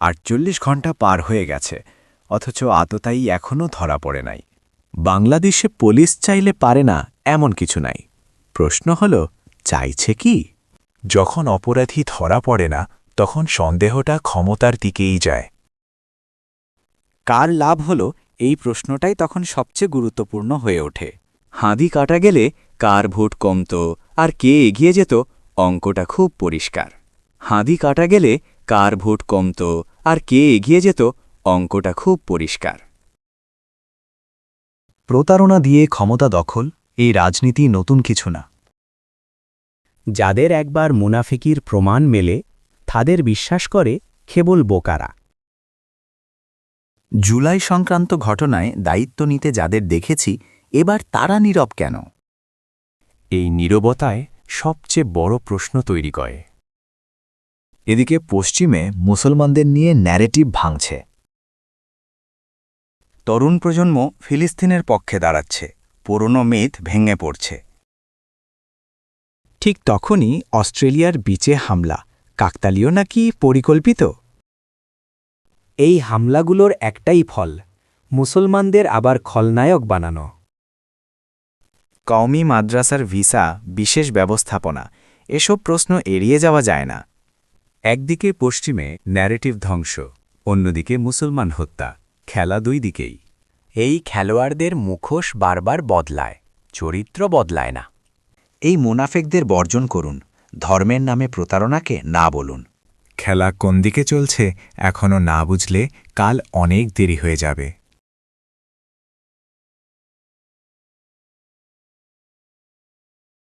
আটচল্লিশ ঘণ্টা পার হয়ে গেছে, অথচ আততায়ী এখনও ধরা পড়ে নাই। বাংলাদেশে পুলিশ চাইলে পারে না এমন কিছু নাই। প্রশ্ন হল, চাইছে কি? যখন অপরাধী ধরা পড়ে না, তখন সন্দেহটা ক্ষমতার দিকেই যায়। কার লাভ হল? এই প্রশ্নটাই তখন সবচেয়ে গুরুত্বপূর্ণ হয়ে ওঠে। হাঁদি কাটা গেলে কার ভোট কমত, আর কে এগিয়ে যেত, অঙ্কটা খুব পরিষ্কার। হাঁদি কাটা গেলে কার ভোট কমত আর কে এগিয়ে যেত অঙ্কটা খুব পরিষ্কার। প্রতারণা দিয়ে ক্ষমতা দখল এই রাজনীতি নতুন কিছু না। যাদের একবার মুনাফিকির প্রমাণ মেলে তাদের বিশ্বাস করে কেবল বোকারা। জুলাই সংক্রান্ত ঘটনায় দায়িত্ব নিতে যাদের দেখেছি এবার তারা নীরব কেন? এই নীরবতায় সবচেয়ে বড় প্রশ্ন তৈরি করে। এদিকে পশ্চিমে মুসলমানদের নিয়ে ন্যারেটিভ ভাঙছে। তরুণ প্রজন্ম ফিলিস্তিনের পক্ষে দাঁড়াচ্ছে। পুরনো মিথ ভেঙে পড়ছে। ঠিক তখনই অস্ট্রেলিয়ার বিচে হামলা। কাকতালীয় নাকি পরিকল্পিত? এই হামলাগুলোর একটাই ফল, মুসলমানদের আবার খলনায়ক বানানো। কওমি মাদ্রাসার ভিসা বিশেষ ব্যবস্থাপনা, এসব প্রশ্ন এড়িয়ে যাওয়া যায় না। একদিকে পশ্চিমে ন্যারেটিভ ধ্বংস, অন্যদিকে মুসলমান হত্যা, খেলা দুই দিকেই। এই খেলোয়াড়দের মুখোশ বারবার বদলায়, চরিত্র বদলায় না। এই মুনাফেকদের বর্জন করুন, ধর্মের নামে প্রতারণাকে না বলুন। খেলা কোন দিকে চলছে এখনও না বুঝলে কাল অনেক দেরি হয়ে যাবে।